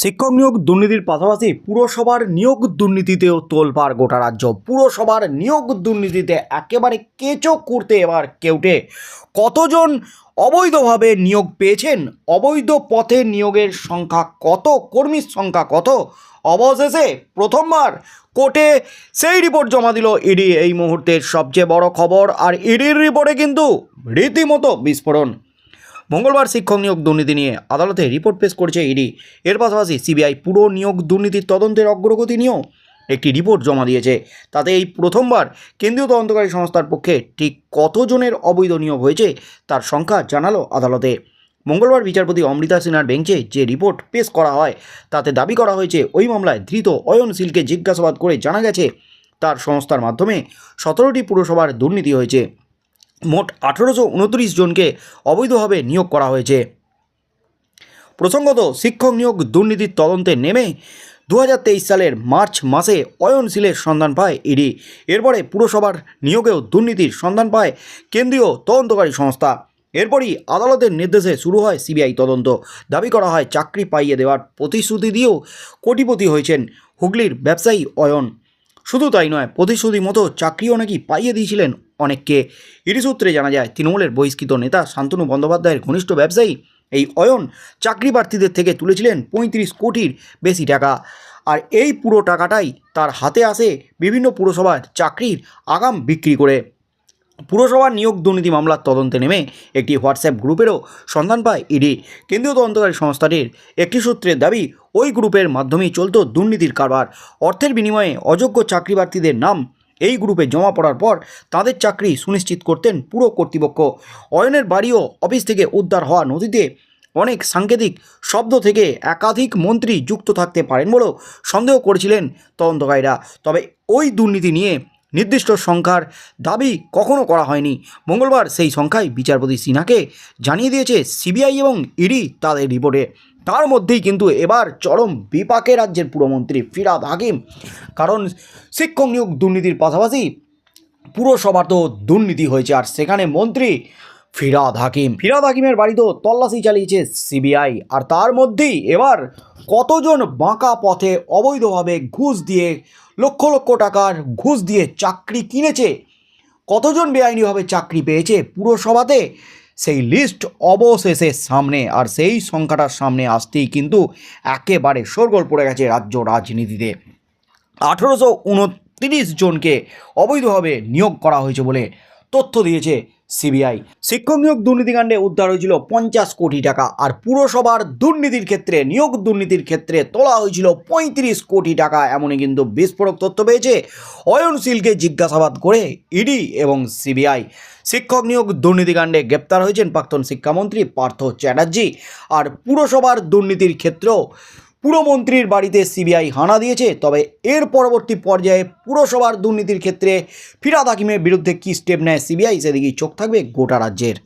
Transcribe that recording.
শিক্ষক নিয়োগ দুর্নীতির পাশাপাশি পুরসভার নিয়োগ দুর্নীতিতেও তোলপাড় গোটা রাজ্য। পুরসভার নিয়োগ দুর্নীতিতে একেবারে কেঁচো করতে এবার কেউটে। কতজন অবৈধভাবে নিয়োগ পেয়েছেন? অবৈধ পথে নিয়োগের সংখ্যা কত? কর্মীর সংখ্যা কত? অবশেষে প্রথমবার কোর্টে সেই রিপোর্ট জমা দিল ইডি। এই মুহূর্তের সবচেয়ে বড় খবর আর ইডির রিপোর্টে কিন্তু রীতিমতো বিস্ফোরণ। মঙ্গলবার শিক্ষক নিয়োগ দুর্নীতি নিয়ে আদালতে রিপোর্ট পেশ করেছে ইডি। এর পাশাপাশি সিবিআই পুরো নিয়োগ দুর্নীতির তদন্তের অগ্রগতি নিয়েও একটি রিপোর্ট জমা দিয়েছে। তাতে এই প্রথমবার কেন্দ্রীয় তদন্তকারী সংস্থার পক্ষে ঠিক কতজনের অবৈধ নিয়োগ হয়েছে তার সংখ্যা জানালো আদালতে। মঙ্গলবার বিচারপতি অমৃতা সিনহার বেঞ্চে যে রিপোর্ট পেশ করা হয়, তাতে দাবি করা হয়েছে, ওই মামলায় ধৃত অয়নশীলকে জিজ্ঞাসাবাদ করে জানা গেছে, তার সংস্থার মাধ্যমে সতেরোটি পুরসভার দুর্নীতি হয়েছে। মোট আঠেরোশো উনত্রিশ জনকে অবৈধভাবে নিয়োগ করা হয়েছে। প্রসঙ্গত, শিক্ষক নিয়োগ দুর্নীতির তদন্তে নেমে দু হাজার তেইশ সালের মার্চ মাসে অয়নশীলের সন্ধান পায় ইডি। এরপরে পুরসভার নিয়োগেও দুর্নীতির সন্ধান পায় কেন্দ্রীয় তদন্তকারী সংস্থা। এরপরই আদালতের নির্দেশে শুরু হয় সিবিআই তদন্ত। দাবি করা হয়, চাকরি পাইয়ে দেওয়ার প্রতিশ্রুতি দিয়েও কোটিপতি হয়েছেন হুগলির ব্যবসায়ী অয়ন। শুধু তাই নয় প্রতিশ্রুতি মতো চাকরিও নাকি পাইয়ে দিয়েছিলেন অনেককে। ইডি সূত্রে জানা যায়, তৃণমূলের বহিষ্কৃত নেতা শান্তনু বন্দ্যোপাধ্যায়ের ঘনিষ্ঠ ব্যবসায়ী এই অয়ন চাকরি প্রার্থীদের থেকে তুলেছিলেন পঁয়ত্রিশ কোটির বেশি টাকা। আর এই পুরো টাকাটাই তার হাতে আসে বিভিন্ন পুরসভার চাকরির আগাম বিক্রি করে। পুরসভার নিয়োগ দুর্নীতি মামলার তদন্তে নেমে একটি হোয়াটসঅ্যাপ গ্রুপেরও সন্ধান পায় ইডি। কেন্দ্রীয় তদন্তকারী সংস্থাটির একটি সূত্রের দাবি, ওই গ্রুপের মাধ্যমেই চলত দুর্নীতির কারবার। অর্থের বিনিময়ে অযোগ্য চাকরি প্রার্থীদের নাম এই গ্রুপে জমা পড়ার পর তাদের চাকরি সুনিশ্চিত করতেন পুরো কর্তৃপক্ষ। অয়নের বাড়িও অফিস থেকে উদ্ধার হওয়া নদীতে অনেক সাংকেতিক শব্দ থেকে একাধিক মন্ত্রী যুক্ত থাকতে পারেন বলেও সন্দেহ করেছিলেন তদন্তকারীরা। তবে ওই দুর্নীতি নিয়ে নির্দিষ্ট সংখ্যার দাবি কখনো করা হয়নি। মঙ্গলবার সেই সংখ্যায় বিচারপতি সিনহাকে জানিয়ে দিয়েছে সিবিআই এবং ইডি তাদের রিপোর্টে। তার মধ্যেই কিন্তু এবার চরম বিপাকে রাজ্যের পুরমন্ত্রী ফিরাদ হাকিম। কারণ শিক্ষক নিয়োগ দুর্নীতির পাশাপাশি পুরসভার তো দুর্নীতি হয়েছে। আর সেখানে মন্ত্রী ফিরাদ হাকিম। ফিরাদ হাকিমের বাড়িতেও তল্লাশি চালিয়েছে সিবিআই। আর তার মধ্যেই এবার কতজন বাঁকা পথে অবৈধভাবে ঘুষ দিয়ে লক্ষ লক্ষ টাকার ঘুষ দিয়ে চাকরি কিনেছে, কতজন বেআইনিভাবে চাকরি পেয়েছে পুরসভাতে, সেই লিস্ট অবশেষে সামনে। আর সেই সংখ্যাটার সামনে আসতেই কিন্তু একেবারে শোরগোল পড়ে গেছে রাজ্য রাজনীতিতে। আঠেরোশো উনত্রিশ জনকে অবৈধভাবে নিয়োগ করা হয়েছে বলে তথ্য দিয়েছে সিবিআই। শিক্ষক নিয়োগ দুর্নীতিকাণ্ডে উদ্ধার হয়েছিল পঞ্চাশ কোটি টাকা আর পুরসভার দুর্নীতির ক্ষেত্রে, নিয়োগ দুর্নীতির ক্ষেত্রে তোলা হয়েছিল পঁয়ত্রিশ কোটি টাকা এমনই কিন্তু বিস্ফোরক তথ্য পেয়েছে অয়নশীলকে জিজ্ঞাসাবাদ করে ইডি এবং সিবিআই। শিক্ষক নিয়োগ দুর্নীতিকাণ্ডে গ্রেপ্তার হয়েছেন প্রাক্তন শিক্ষামন্ত্রী পার্থ চ্যাটার্জি আর পুরসভার দুর্নীতির ক্ষেত্রেও পুরমন্ত্রীর বাড়িতে সিবিআই হানা দিয়েছে, তবে এর পরবর্তী পর্যায়ে পুরসভার দুর্নীতির ক্ষেত্রে ফিরাদ হাকিমের বিরুদ্ধে কী স্টেপ নেয় সিবিআই, সেদিকেই চোখ থাকবে গোটা রাজ্যের।